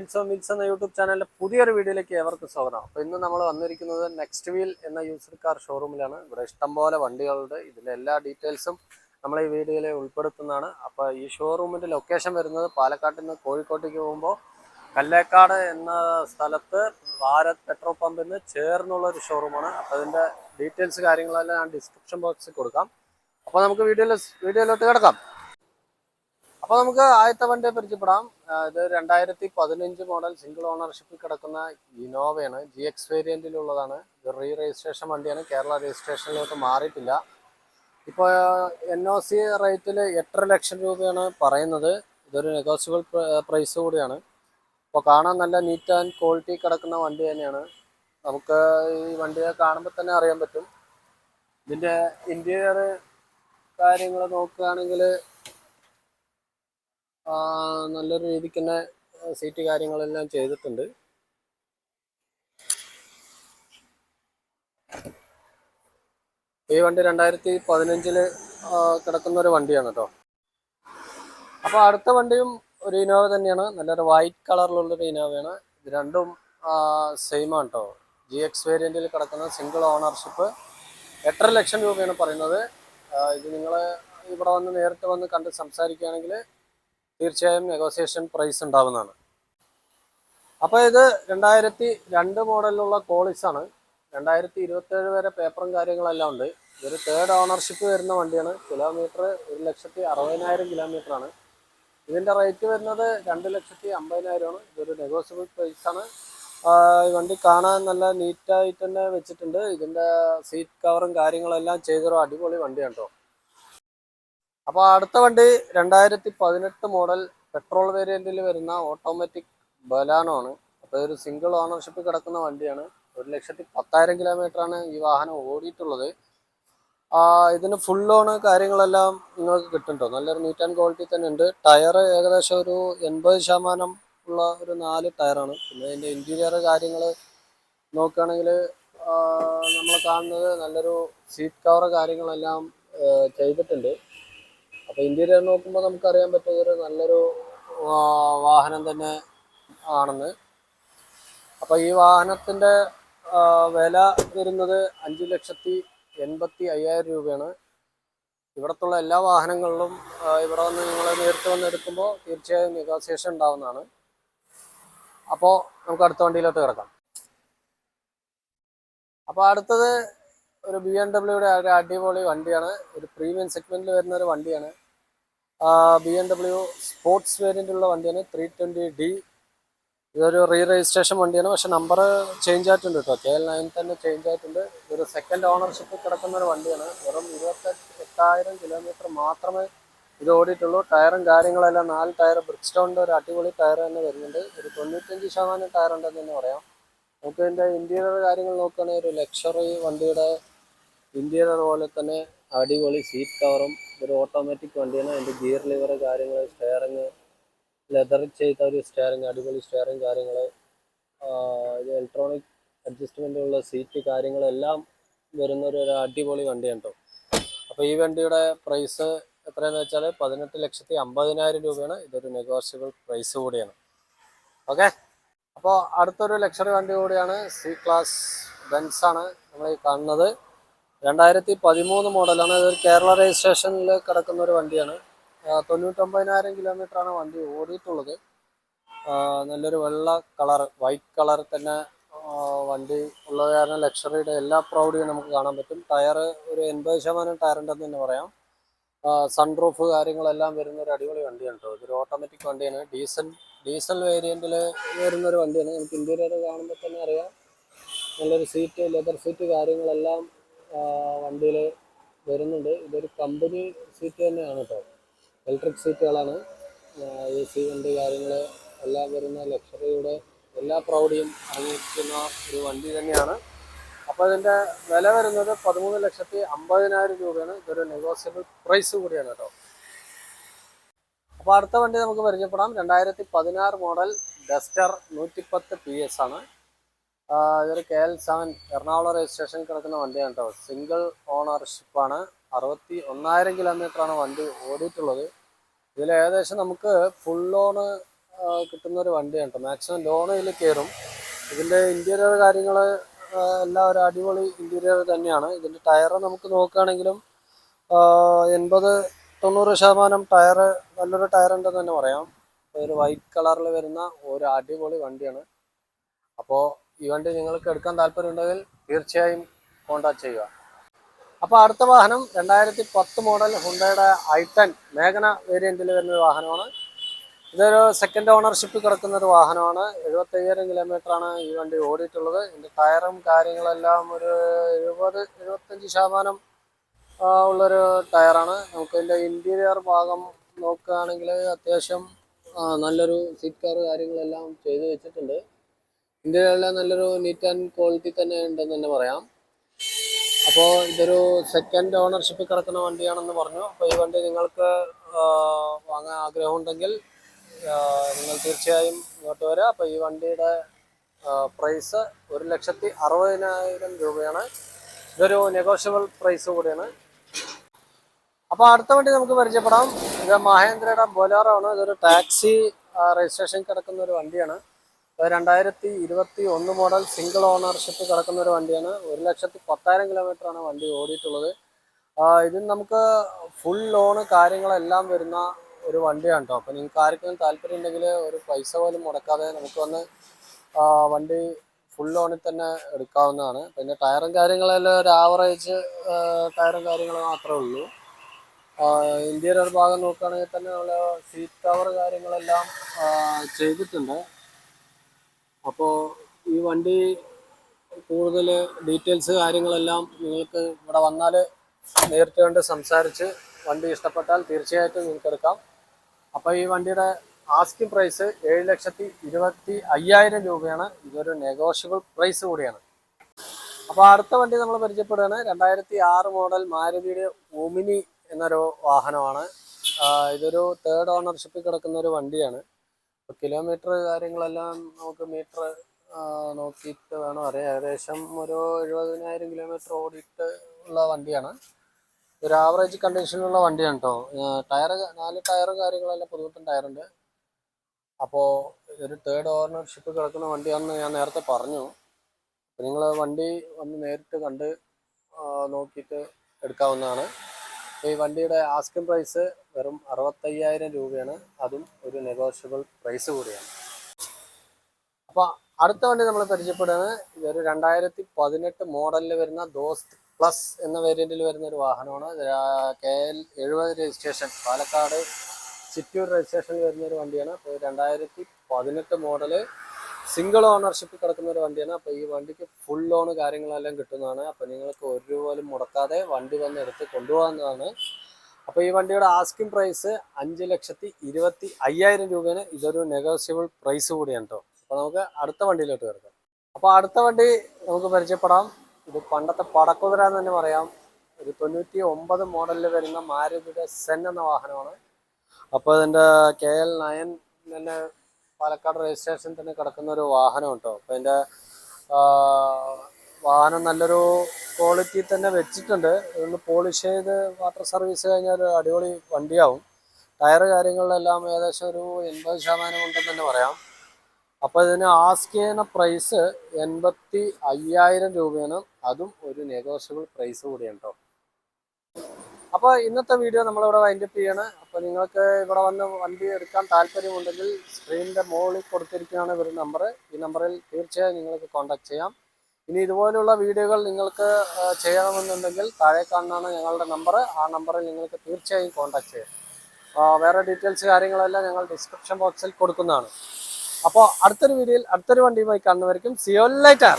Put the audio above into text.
വിൽസോ mills എന്ന YouTube ചാനലിന്റെ പുതിയൊരു വീഡിയോയിലേക്ക് ഏവർക്കും സ്വാഗതം. അപ്പോൾ ഇന്ന് നമ്മൾ വന്നിരിക്കുന്നത് നെക്സ്റ്റ് വീൽ എന്ന യൂസർ കാർ ഷോറൂമിലാണ് ഇവിടെ ഇഷ്ടംപോലെ വണ്ടികളുണ്ട്. ഇതിലെ എല്ലാ ഡീറ്റെയിൽസും നമ്മൾ ഈ വീഡിയോയിൽ ഉൾപ്പെടുത്തുന്നതാണ്. അപ്പോൾ ഈ ഷോറൂമിന്റെ ലൊക്കേഷൻ വരുന്നത് പാലക്കാട്ടിൽ നിന്ന് കോഴിക്കോട്ടേക്ക് പോകുമ്പോൾ കല്ലേക്കാട് എന്ന സ്ഥലത്ത് ഭാരത് പെട്രോൾ പമ്പിന് ചേർന്നുള്ള ഒരു ഷോറൂമാണ് അപ്പോൾ അതിന്റെ ഡീറ്റെയിൽസ് കാര്യങ്ങളെല്ലാം ഞാൻ ഡിസ്ക്രിപ്ഷൻ ബോക്സിൽ കൊടുക്കാം. അപ്പോൾ നമുക്ക് വീഡിയോയിൽ വീഡിയോയിലോട്ട് കിടക്കാം. അപ്പോൾ നമുക്ക് ആദ്യത്തെ വണ്ടിയെ പരിചയപ്പെടാം ഇത് രണ്ടായിരത്തി പതിനഞ്ച് മോഡൽ സിംഗിൾ ഓണർഷിപ്പിൽ കിടക്കുന്ന ഇനോവയാണ് ജി എക്സ് വേരിയന്റിലുള്ളതാണ് ഇത് റീ രജിസ്ട്രേഷൻ വണ്ടിയാണ്. കേരള രജിസ്ട്രേഷനിലോട്ട് മാറിയിട്ടില്ല. ഇപ്പോൾ എൻ ഒ സി റേറ്റിൽ എട്ടര ലക്ഷം രൂപയാണ് പറയുന്നത്. ഇതൊരു നെഗോഷ്യബിൾ പ്രൈസ് കൂടിയാണ്. അപ്പോൾ കാണാൻ നല്ല നീറ്റ് ആൻഡ് ക്വാളിറ്റി കിടക്കുന്ന വണ്ടി തന്നെയാണ്. നമുക്ക് ഈ വണ്ടിയെ കാണുമ്പോൾ തന്നെ അറിയാൻ പറ്റും. ഇതിന്റെ ഇന്റീരിയർ കാര്യങ്ങൾ നോക്കുകയാണെങ്കിൽ നല്ലൊരു രീതിക്ക് തന്നെ സീറ്റ് കാര്യങ്ങളെല്ലാം ചെയ്തിട്ടുണ്ട്. ഈ വണ്ടി രണ്ടായിരത്തി പതിനഞ്ചിൽ കിടക്കുന്ന ഒരു വണ്ടിയാണ് കേട്ടോ അപ്പോൾ അടുത്ത വണ്ടിയും ഒരു ഇനോവ തന്നെയാണ്. നല്ലൊരു വൈറ്റ് കളറിലുള്ളൊരു ഇനോവയാണ് ഇത് രണ്ടും സെയിം ആണ് കേട്ടോ ജി എക്സ് വേരിയന്റിൽ കിടക്കുന്ന സിംഗിൾ ഓണർഷിപ്പ് എട്ടര ലക്ഷം രൂപയാണ് പറയുന്നത്. ഇത് നിങ്ങൾ ഇവിടെ വന്ന് നേരിട്ട് വന്ന് കണ്ട് സംസാരിക്കുകയാണെങ്കിൽ തീർച്ചയായും നെഗോസിയേഷൻ പ്രൈസ് ഉണ്ടാവുന്നതാണ്. അപ്പോൾ ഇത് രണ്ടായിരത്തി രണ്ട് മോഡലിലുള്ള കോളിസ് ആണ്. രണ്ടായിരത്തി ഇരുപത്തേഴ് വരെ പേപ്പറും കാര്യങ്ങളെല്ലാം ഉണ്ട്. ഇതൊരു തേർഡ് ഓണർഷിപ്പ് വരുന്ന വണ്ടിയാണ്. കിലോമീറ്റർ ഒരു ലക്ഷത്തി അറുപതിനായിരം കിലോമീറ്റർ ആണ്. ഇതിന്റെ റേറ്റ് വരുന്നത് രണ്ട് ലക്ഷത്തി അമ്പതിനായിരമാണ് ഇതൊരു നെഗോസിയബിൾ പ്രൈസ് ആണ്. വണ്ടി കാണാൻ നല്ല നീറ്റായിട്ട് തന്നെ വെച്ചിട്ടുണ്ട്. ഇതിന്റെ സീറ്റ് കവറും കാര്യങ്ങളെല്ലാം ചെയ്തൊരു അടിപൊളി വണ്ടിയാണ് കേട്ടോ അപ്പോൾ അടുത്ത വണ്ടി രണ്ടായിരത്തി പതിനെട്ട് മോഡൽ പെട്രോൾ വേരിയന്റിൽ വരുന്ന ഓട്ടോമാറ്റിക് ബലാനോ ആണ്. അപ്പോൾ ഒരു സിംഗിൾ ഓണർഷിപ്പ് കിടക്കുന്ന വണ്ടിയാണ്. ഒരു ലക്ഷത്തി പത്തായിരം കിലോമീറ്റർ ആണ് ഈ വാഹനം ഓടിയിട്ടുള്ളത്. ഇതിന് ഫുൾ ലോണ് കാര്യങ്ങളെല്ലാം നിങ്ങൾക്ക് കിട്ടുന്നുണ്ടോ? നല്ലൊരു നീറ്റ് ആൻഡ് ക്വാളിറ്റി തന്നെ ഉണ്ട്. ടയർ ഏകദേശം ഒരു എൺപത് ശതമാനം ഉള്ള ഒരു നാല് ടയറാണ് പിന്നെ അതിന്റെ ഇന്റീരിയർ കാര്യങ്ങൾ നോക്കുകയാണെങ്കിൽ നമ്മൾ കാണുന്നത് നല്ലൊരു സീറ്റ് കവർ കാര്യങ്ങളെല്ലാം ചെയ്തിട്ടുണ്ട്. അപ്പോൾ ഇന്ത്യയിൽ നോക്കുമ്പോൾ നമുക്കറിയാൻ ഇതൊരു നല്ലൊരു വാഹനം തന്നെ ആണെന്ന്. അപ്പോൾ ഈ വാഹനത്തിന്റെ വില വരുന്നത് അഞ്ച് ലക്ഷത്തി എൺപത്തി അയ്യായിരം രൂപയാണ്. ഇവിടത്തുള്ള എല്ലാ വാഹനങ്ങളിലും ഇവിടെ വന്ന് നിങ്ങൾ നേരിട്ട് വന്ന് എടുക്കുമ്പോൾ തീർച്ചയായും നെഗോസിയേഷൻ ഉണ്ടാവുന്നതാണ്. അപ്പോൾ നമുക്ക് അടുത്ത വണ്ടിയിലോട്ട് കിടക്കാം. അപ്പോൾ അടുത്തത് ഒരു ബി എം ഡബ്ല്യൂയുടെ ഒരു അടിപൊളി വണ്ടിയാണ്. ഒരു പ്രീമിയം സെഗ്മെന്റിൽ വരുന്ന ഒരു വണ്ടിയാണ്. ബി എം ഡബ്ല്യു സ്പോർട്സ് വേരിയന്റുള്ള വണ്ടിയാണ്. ത്രീ ട്വന്റി ഡി ഇതൊരു റീ രജിസ്ട്രേഷൻ വണ്ടിയാണ്. പക്ഷെ നമ്പർ ചേഞ്ച് ആയിട്ടുണ്ട് കേട്ടോ. കെ എൽ നയൻ തന്നെ ചേഞ്ച് ആയിട്ടുണ്ട്. ഇതൊരു സെക്കൻഡ് ഓണർഷിപ്പ് കിടക്കുന്ന ഒരു വണ്ടിയാണ്. വെറും എട്ടായിരം കിലോമീറ്റർ മാത്രമേ ഇത് ഓടിയിട്ടുള്ളൂ. ടയറും കാര്യങ്ങളെല്ലാം നാല് ടയർ ബ്രിക്സ്റ്റോണിന്റെ ഒരു അടിപൊളി ടയർ തന്നെ വരുന്നുണ്ട്. ഒരു തൊണ്ണൂറ്റഞ്ച് ശതമാനം ടയർ ഉണ്ടെന്ന് തന്നെ പറയാം. നമുക്ക് ഇതിന്റെ ഇന്റീരിയർ കാര്യങ്ങൾ നോക്കുകയാണെങ്കിൽ ഒരു ലക്ഷറി വണ്ടിയുടെ ഇന്റീരിയർ പോലെ തന്നെ അടിപൊളി സീറ്റ് കവറും ഒരു ഓട്ടോമാറ്റിക് വണ്ടിയാണ്. അതിന്റെ ഗിയർ ലിവർ കാര്യങ്ങൾ സ്റ്റെയറിങ് ലെതർ ചെയ്ത ഒരു സ്റ്റെയറിങ് അടിപൊളി സ്റ്റെയറിങ് കാര്യങ്ങൾ ഇലക്ട്രോണിക് അഡ്ജസ്റ്റ്മെന്റ് ഉള്ള സീറ്റ് കാര്യങ്ങളെല്ലാം വരുന്ന ഒരു അടിപൊളി വണ്ടിയാണ് കേട്ടോ അപ്പോൾ ഈ വണ്ടിയുടെ പ്രൈസ് എത്രയാണെന്ന് വെച്ചാൽ പതിനെട്ട് ലക്ഷത്തി അമ്പതിനായിരം രൂപയാണ്. ഇതൊരു നെഗോഷ്യബിൾ പ്രൈസ് കൂടിയാണ്. ഓക്കെ അപ്പോൾ അടുത്തൊരു ലക്ഷറി വണ്ടി കൂടിയാണ് സി ക്ലാസ് ബെൻസാണ് നമ്മൾ ഈ കാണുന്നത്. രണ്ടായിരത്തി പതിമൂന്ന് മോഡലാണ്. അതൊരു കേരള രജിസ്ട്രേഷനിൽ കിടക്കുന്ന ഒരു വണ്ടിയാണ്. തൊണ്ണൂറ്റൊമ്പതിനായിരം കിലോമീറ്റർ ആണ് വണ്ടി ഓടിയിട്ടുള്ളത്. നല്ലൊരു വെള്ള കളർ വൈറ്റ് കളർ തന്നെ വണ്ടി ഉള്ളത് കാരണം ലക്ഷറിയുടെ എല്ലാ പ്രൗഢിയും നമുക്ക് കാണാൻ പറ്റും. ടയർ ഒരു എൺപത് ശതമാനം ടയർ ഉണ്ടെന്ന് തന്നെ പറയാം. സൺറൂഫ് കാര്യങ്ങളെല്ലാം വരുന്ന ഒരു അടിപൊളി വണ്ടിയാണ് കേട്ടോ. ഇതൊരു ഓട്ടോമാറ്റിക് വണ്ടിയാണ്. ഡീസൽ ഡീസൽ വേരിയന്റിൽ വരുന്നൊരു വണ്ടിയാണ്. നമുക്ക് ഇന്റീരിയർ കാണുമ്പോൾ തന്നെ അറിയാം. നല്ലൊരു സീറ്റ് ലെതർ സീറ്റ് കാര്യങ്ങളെല്ലാം വണ്ടിയിൽ വരുന്നുണ്ട്. ഇതൊരു കമ്പനി സീറ്റ് തന്നെയാണ് കേട്ടോ ഇലക്ട്രിക് സീറ്റുകളാണ് എ സി വണ്ടി കാര്യങ്ങൾ എല്ലാം വരുന്ന ലക്ഷറിയുടെ എല്ലാ പ്രൗഢിയും അടങ്ങിയിരിക്കുന്ന ഒരു വണ്ടി തന്നെയാണ്. അപ്പോൾ ഇതിന്റെ വില വരുന്നത് പതിമൂന്ന് ലക്ഷത്തി അമ്പതിനായിരം രൂപയാണ്. ഇതൊരു നെഗോസിയബിൾ പ്രൈസ് കൂടിയാണ് കേട്ടോ അപ്പോൾ അടുത്ത വണ്ടി നമുക്ക് പരിചയപ്പെടാം. രണ്ടായിരത്തി പതിനാറ് മോഡൽ ഡസ്റ്റർ നൂറ്റിപ്പത്ത് പി എസ് ആണ്. ഇതൊരു K L seven Ernakulam registration കിടക്കുന്ന വണ്ടിയാണ് കേട്ടോ സിംഗിൾ ഓണർഷിപ്പാണ് അറുപത്തി ഒന്നായിരം കിലോമീറ്ററാണ് വണ്ടി ഓടിയിട്ടുള്ളത്. ഇതിൽ ഏകദേശം നമുക്ക് ഫുൾ ലോണ് കിട്ടുന്ന ഒരു വണ്ടിയാണ് കേട്ടോ മാക്സിമം ലോൺ ഇതിൽ കയറും. ഇതിന്റെ ഇന്റീരിയർ കാര്യങ്ങൾ എല്ലാം ഒരു അടിപൊളി ഇന്റീരിയർ തന്നെയാണ്. ഇതിന്റെ ടയർ നമുക്ക് നോക്കുകയാണെങ്കിലും എൺപത് തൊണ്ണൂറ് ശതമാനം ടയർ നല്ലൊരു ടയർ ഉണ്ടെന്ന് തന്നെ പറയാം. ഒരു വൈറ്റ് കളറിൽ വരുന്ന ഒരു അടിപൊളി വണ്ടിയാണ്. അപ്പോൾ ഈ വണ്ടി നിങ്ങൾക്ക് എടുക്കാൻ താല്പര്യമുണ്ടെങ്കിൽ തീർച്ചയായും കോൺടാക്ട് ചെയ്യുക. അപ്പോൾ അടുത്ത വാഹനം രണ്ടായിരത്തി പത്ത് മോഡൽ ഹുണ്ടയുടെ ഐ ടെൻ മേഘന വേരിയന്റിൽ വരുന്ന ഒരു വാഹനമാണ്. ഇതൊരു സെക്കൻഡ് ഓണർഷിപ്പിൽ കിടക്കുന്ന ഒരു വാഹനമാണ്. എഴുപത്തയ്യായിരം കിലോമീറ്ററാണ് ഈ വണ്ടി ഓടിയിട്ടുള്ളത്. ഇതിന്റെ ടയറും കാര്യങ്ങളെല്ലാം ഒരു എഴുപത് എഴുപത്തഞ്ച് ശതമാനം ഉള്ളൊരു ടയറാണ് നമുക്ക് ഇതിന്റെ ഇന്റീരിയർ ഭാഗം നോക്കുകയാണെങ്കിൽ അത്യാവശ്യം നല്ലൊരു സീറ്റ് കവർ കാര്യങ്ങളെല്ലാം ചെയ്തു വെച്ചിട്ടുണ്ട്. ഇന്റീരിയറിലെ നല്ലൊരു നീറ്റ് ആൻഡ് ക്വാളിറ്റി തന്നെ ഉണ്ടെന്ന് തന്നെ പറയാം. അപ്പോൾ ഇതൊരു സെക്കൻഡ് ഓണർഷിപ്പിൽ കിടക്കുന്ന വണ്ടിയാണെന്ന് പറഞ്ഞു. അപ്പോൾ ഈ വണ്ടി നിങ്ങൾക്ക് വാങ്ങാൻ ആഗ്രഹമുണ്ടെങ്കിൽ നിങ്ങൾ തീർച്ചയായും ഇങ്ങോട്ട് വരിക അപ്പോൾ ഈ വണ്ടിയുടെ പ്രൈസ് ഒരു ലക്ഷത്തി അറുപതിനായിരം രൂപയാണ്. ഇതൊരു നെഗോഷ്യബിൾ പ്രൈസ് കൂടിയാണ്. അപ്പോൾ അടുത്ത വണ്ടി നമുക്ക് പരിചയപ്പെടാം. ഇത് മഹേന്ദ്രയുടെ ബൊലേറോ ഇതൊരു ടാക്സി രജിസ്ട്രേഷൻ കിടക്കുന്ന ഒരു വണ്ടിയാണ്. രണ്ടായിരത്തി ഇരുപത്തി ഒന്ന് മോഡൽ സിംഗിൾ ഓണർഷിപ്പ് കിടക്കുന്ന ഒരു വണ്ടിയാണ്. ഒരു ലക്ഷത്തി പത്തായിരം കിലോമീറ്റർ ആണ് വണ്ടി ഓടിയിട്ടുള്ളത്. ഇത് നമുക്ക് ഫുൾ ലോണ് കാര്യങ്ങളെല്ലാം വരുന്ന ഒരു വണ്ടിയാണ് കേട്ടോ അപ്പോൾ നിങ്ങൾക്ക് ആർക്കെങ്കിലും താല്പര്യം ഉണ്ടെങ്കിൽ ഒരു പൈസ പോലും മുടക്കാതെ നമുക്ക് വന്ന് വണ്ടി ഫുൾ ലോണിൽ തന്നെ എടുക്കാവുന്നതാണ്. പിന്നെ ടയറും കാര്യങ്ങളെല്ലാം ഒരു ആവറേജ് ടയറും കാര്യങ്ങൾ മാത്രമേ ഉള്ളൂ. ഇന്റീരിയർ ഭാഗം നോക്കുകയാണെങ്കിൽ തന്നെ നമ്മൾ സീറ്റ് കവർ കാര്യങ്ങളെല്ലാം ചെയ്തിട്ടുണ്ട്. അപ്പോൾ ഈ വണ്ടി കൂടുതൽ ഡീറ്റെയിൽസ് കാര്യങ്ങളെല്ലാം നിങ്ങൾക്ക് ഇവിടെ വന്നാൽ നേരിട്ട് കണ്ട് സംസാരിച്ച് വണ്ടി ഇഷ്ടപ്പെട്ടാൽ തീർച്ചയായിട്ടും നിങ്ങൾക്ക് എടുക്കാം അപ്പോൾ ഈ വണ്ടിയുടെ ആസ്കിംഗ് പ്രൈസ് ഏഴ് ലക്ഷത്തി ഇരുപത്തി അയ്യായിരം രൂപയാണ്. ഇതൊരു നെഗോഷ്യബിൾ പ്രൈസ് കൂടിയാണ്. അപ്പോൾ അടുത്ത വണ്ടി നമ്മൾ പരിചയപ്പെടുകയാണ്. രണ്ടായിരത്തി ആറ് മോഡൽ മാരുതിയുടെ ഒമിനി എന്നൊരു വാഹനമാണ്. ഇതൊരു തേർഡ് ഓണർഷിപ്പിൽ കിടക്കുന്ന ഒരു വണ്ടിയാണ്. കിലോമീറ്റർ കാര്യങ്ങളെല്ലാം നമുക്ക് മീറ്റർ നോക്കിയിട്ട് വേണം അറിയാം ഏകദേശം ഒരു എഴുപതിനായിരം കിലോമീറ്റർ ഓടിയിട്ട് ഉള്ള വണ്ടിയാണ്. ഒരു ആവറേജ് കണ്ടീഷനിലുള്ള വണ്ടിയാണ് കേട്ടോ ടയർ നാല് ടയറും കാര്യങ്ങളെല്ലാം പുതുപുത്തൻ ടയറുണ്ട് അപ്പോൾ ഒരു തേർഡ് ഓണർഷിപ്പ് കിടക്കുന്ന വണ്ടിയാണെന്ന് ഞാൻ നേരത്തെ പറഞ്ഞു. നിങ്ങൾ വണ്ടി വന്ന് നേരിട്ട് കണ്ട് നോക്കിയിട്ട് എടുക്കാവുന്നതാണ്. ഈ വണ്ടിയുടെ ആസ്കിംഗ് പ്രൈസ് വെറും അറുപത്തയ്യായിരം രൂപയാണ്. അതും ഒരു നെഗോഷ്യബിൾ പ്രൈസ് കൂടിയാണ്. അപ്പോൾ അടുത്ത വണ്ടി നമ്മൾ പരിചയപ്പെടുകയാണ്. ഇതൊരു രണ്ടായിരത്തി പതിനെട്ട് മോഡലിൽ വരുന്ന ദോസ്ത് പ്ലസ് എന്ന വേരിയന്റിൽ വരുന്ന ഒരു വാഹനമാണ് കെ എൽ എഴുപത് രജിസ്ട്രേഷൻ പാലക്കാട് ചിറ്റൂർ രജിസ്ട്രേഷനിൽ വരുന്ന ഒരു വണ്ടിയാണ്. അപ്പോൾ രണ്ടായിരത്തി പതിനെട്ട് മോഡൽ സിംഗിൾ ഓണർഷിപ്പിൽ കിടക്കുന്ന ഒരു വണ്ടിയാണ്. അപ്പോൾ ഈ വണ്ടിക്ക് ഫുൾ ലോൺ കാര്യങ്ങളെല്ലാം കിട്ടുന്നതാണ്. അപ്പോൾ നിങ്ങൾക്ക് ഒരു രൂപ പോലും മുടക്കാതെ വണ്ടി വന്ന് എടുത്ത് കൊണ്ടുപോകാവുന്നതാണ്. അപ്പോൾ ഈ വണ്ടിയുടെ ആസ്കിംഗ് പ്രൈസ് അഞ്ച് ലക്ഷത്തി ഇരുപത്തി അയ്യായിരം രൂപയാണ് ഇതൊരു നെഗോഷ്യബിൾ പ്രൈസ് കൂടിയാണ് കേട്ടോ അപ്പോൾ നമുക്ക് അടുത്ത വണ്ടിയിലോട്ട് കിടക്കാം അപ്പോൾ അടുത്ത വണ്ടി നമുക്ക് പരിചയപ്പെടാം. ഇത് പണ്ടത്തെ പടക്കുതിര എന്ന് തന്നെ പറയാം. ഒരു തൊണ്ണൂറ്റി ഒമ്പത് മോഡലിൽ വരുന്ന മാരുതിയുടെ സെൻ എന്ന വാഹനമാണ്. അപ്പോൾ ഇതിന്റെ കെ എൽ നയൻ തന്നെ പാലക്കാട് രജിസ്ട്രേഷൻ തന്നെ കിടക്കുന്ന ഒരു വാഹനം കേട്ടോ. അപ്പൊ അതിന്റെ വാഹനം നല്ലൊരു ക്വാളിറ്റി തന്നെ വെച്ചിട്ടുണ്ട്. ഒന്ന് പോളിഷ് ചെയ്ത് വാട്ടർ സർവീസ് കഴിഞ്ഞാൽ അടിപൊളി വണ്ടിയാവും. ടയർ കാര്യങ്ങളിലെല്ലാം ഏകദേശം ഒരു എൺപത് ശതമാനം ഉണ്ടെന്ന് തന്നെ പറയാം. അപ്പോൾ ഇതിന് ആസ്ക് ചെയ്യുന്ന പ്രൈസ് എൺപത്തി അയ്യായിരം രൂപയാണ്. അതും ഒരു നെഗോഷ്യബിൾ പ്രൈസ് കൂടിയാണ് അപ്പോൾ ഇന്നത്തെ വീഡിയോ നമ്മളിവിടെ വൈൻഡപ്പ് ചെയ്യാണ്. അപ്പോൾ നിങ്ങൾക്ക് ഇവിടെ വന്ന് വണ്ടി എടുക്കാൻ താല്പര്യമുണ്ടെങ്കിൽ സ്ക്രീനിന്റെ മുകളിൽ കൊടുത്തിരിക്കുകയാണ് ഇവരുടെ നമ്പർ ഈ നമ്പറിൽ തീർച്ചയായും നിങ്ങൾക്ക് കോൺടാക്ട് ചെയ്യാം. ഇനി ഇതുപോലുള്ള വീഡിയോകൾ നിങ്ങൾക്ക് ചെയ്യണമെന്നുണ്ടെങ്കിൽ താഴെ കാണുന്നതാണ് ഞങ്ങളുടെ നമ്പർ ആ നമ്പറിൽ നിങ്ങൾക്ക് തീർച്ചയായും കോൺടാക്ട് ചെയ്യാം. വേറെ ഡീറ്റെയിൽസ് കാര്യങ്ങളെല്ലാം ഞങ്ങൾ ഡിസ്ക്രിപ്ഷൻ ബോക്സിൽ കൊടുക്കുന്നതാണ്. അപ്പോൾ അടുത്തൊരു വീഡിയോയിൽ അടുത്തൊരു വണ്ടിയുമായി കാണുന്നവർക്കും സിയോ ലൈറ്റർ